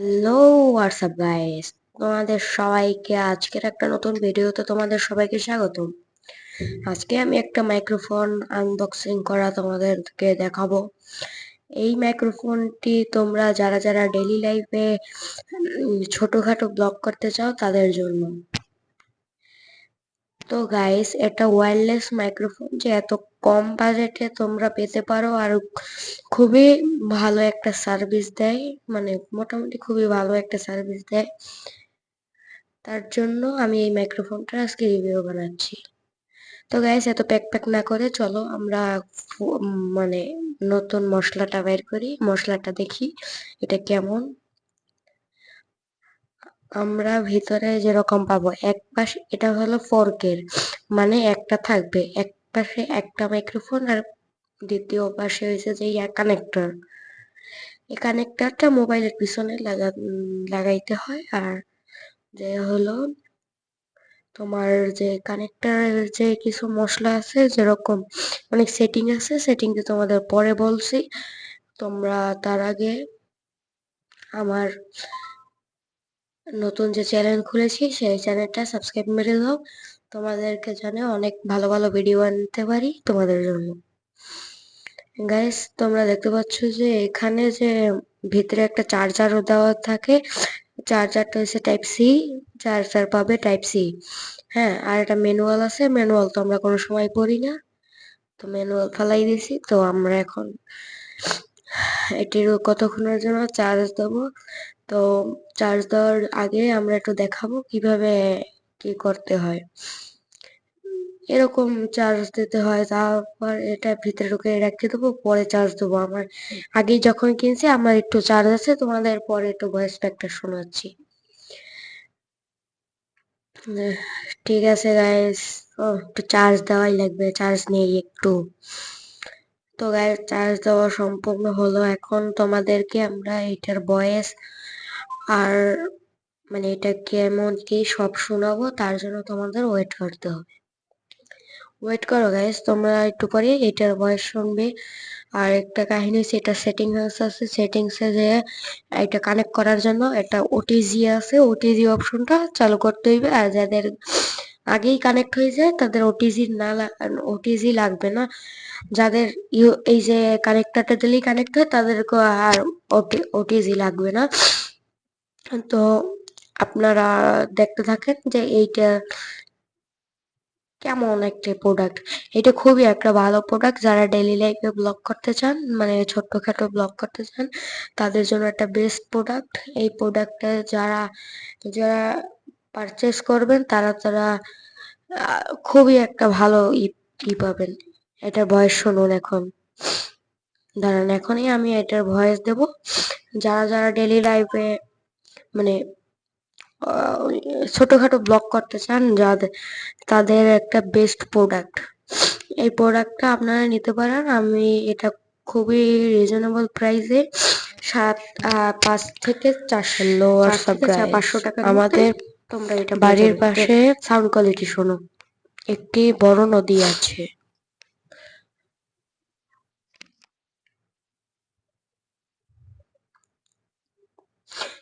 Hello WhatsApp guys তোমাদের সবাইকে আজকের একটা নতুন ভিডিওতে তোমাদের সবাইকে স্বাগতম। আজকে আমি একটা মাইক্রোফোন আনবক্সিং করা তোমাদেরকে দেখাবো। এই মাইক্রোফোনটি তোমরা যারা যারা ডেলি লাইফে ছোটখাটো ব্লগ করতে চাও তাদের জন্য। তো গাইস এটা ওয়্যারলেস মাইক্রোফোন যে এত কম বাজেটে তোমরা পেতে পারো আর খুবই ভালো একটা সার্ভিস দেয় মানে মোটামুটি খুবই ভালো একটা সার্ভিস দেয়। তার জন্য আমি এই মাইক্রোফোনটা আজকে রিভিউ বানাচ্ছি। তো গাইস এত প্যাক প্যাক না করে চলো আমরা মানে নতুন মশলাটা বের করি, মশলাটা দেখি এটা কেমন। আমরা ভিতরে যেরকম পাবো, এক পাশ, এটা হলো ফোরকের মানে একটা থাকবে, এক পাশে একটা মাইক্রোফোন আর দ্বিতীয় পাশে হয়েছে যে ইয়া কানেক্টর এই কানেক্টরটা মোবাইলের পিছনে লাগা, লাগাইতে হয় আর যে হলো তোমার যে কানেক্টরের যে কিছু মশলা আছে যেরকম অনেক সেটিং আছে সেটিং যে তোমাদের পরে বলছি। তোমরা তার আগে আমার নতুন যে চ্যানেল খুলেছি, সেই চ্যানেলটা সাবস্ক্রাইব মেরে দাও। তোমাদেরকে জানে অনেক ভালো ভালো ভিডিও আনতে পারি তোমাদের জন্য। গাইস তোমরা দেখতে পাচ্ছ যে এখানে যে ভিতরে একটা চার্জারও দেওয়া থাকে। চার্জারটা হচ্ছে টাইপ সি চার্জার পাবে টাইপ সি হ্যাঁ আর একটা ম্যানুয়াল আছে ম্যানুয়াল তো আমরা কোনো সময় পড়ি না। তো ম্যানুয়াল ফালাই দিছি তো আমরা এখন এটির কতক্ষণের জন্য চার্জ দেবো? তো চার্জ দেওয়ার আগে আমরা একটু দেখাবো কীভাবে কি করতে হয়? এরকম চার্জ দিতে হয়, তারপর এটা ভিতরে ঢুকে রেখে দেবো, পরে চার্জ দেবো। আমার আগে যখন কিনছি, আমার একটু চার্জ আছে, তোমাদের পরে একটু ভয়েস প্যাকটা শোনাচ্ছি। ঠিক আছে গাইস একটু চার্জ দেওয়াই লাগবে চার্জ নেই একটু। তো গাইস চার্জ দেওয়া সম্পূর্ণ হলো। এখন তোমাদেরকে আমরা এটার ভয়েস আর মানে এটা কেমন কি সব শোনাবো, তার জন্য তোমাদের ওয়েট করতে হবে। ওয়েট করো গাইস তোমরা একটু পরে এটার ভয়েস শুনবে। আর একটা কাহিনী হচ্ছে এটা সেটিংস আছে সেটিংসে যে এটা কানেক্ট করার জন্য একটা ওটিজি আছে ওটিজি অপশনটা চালু করতে হইবে। আর যাদের আগেই কানেক্ট হয়ে যায়, তাদের ওটিজি না ওটিজি লাগবে না। যাদের এই যে কানেক্টরটা দিলেই কানেক্ট হয় তাদেরকে আর ওটিজি লাগবে না। তো আপনারা দেখতে থাকেন যে এইটা কেমন একটা প্রোডাক্ট এটা খুবই একটা ভালো প্রোডাক্ট যারা ডেলি লাইফে ব্লগ করতে চান মানে ছোট্টখাটো ব্লগ করতে চান, তাদের জন্য একটা বেস্ট প্রোডাক্ট এই প্রোডাক্টটা যারা যারা পারচেস করবেন, তারা তারা খুবই একটা ভালো ই পাবেন। এটার ভয়েস শুনুন এখন। দাঁড়ান, এখনই আমি এটার ভয়েস দেব। যারা যারা ডেলি লাইফে মানে ছোটখাটো ব্লগ করতে চান যাদের তাদের একটা বেস্ট প্রোডাক্ট এই প্রোডাক্টটা আপনারা নিতে পারেন। আমি এটা খুবই রিজনেবল প্রাইসে সাত পাঁচ থেকে চারশো লো পাঁচশো টাকা আমাদের তোমরা এটা বাড়ির পাশে সাউন্ড কোয়ালিটি শোনো। একটি বড় নদী আছে।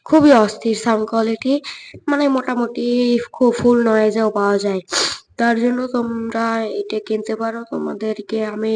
খুবই অস্থির সাউন্ড কোয়ালিটি মানে মোটামুটি খুব ফুল নয়েজেও পাওয়া যায়। তার জন্য তোমরা এটা কিনতে পারো। তোমাদেরকে আমি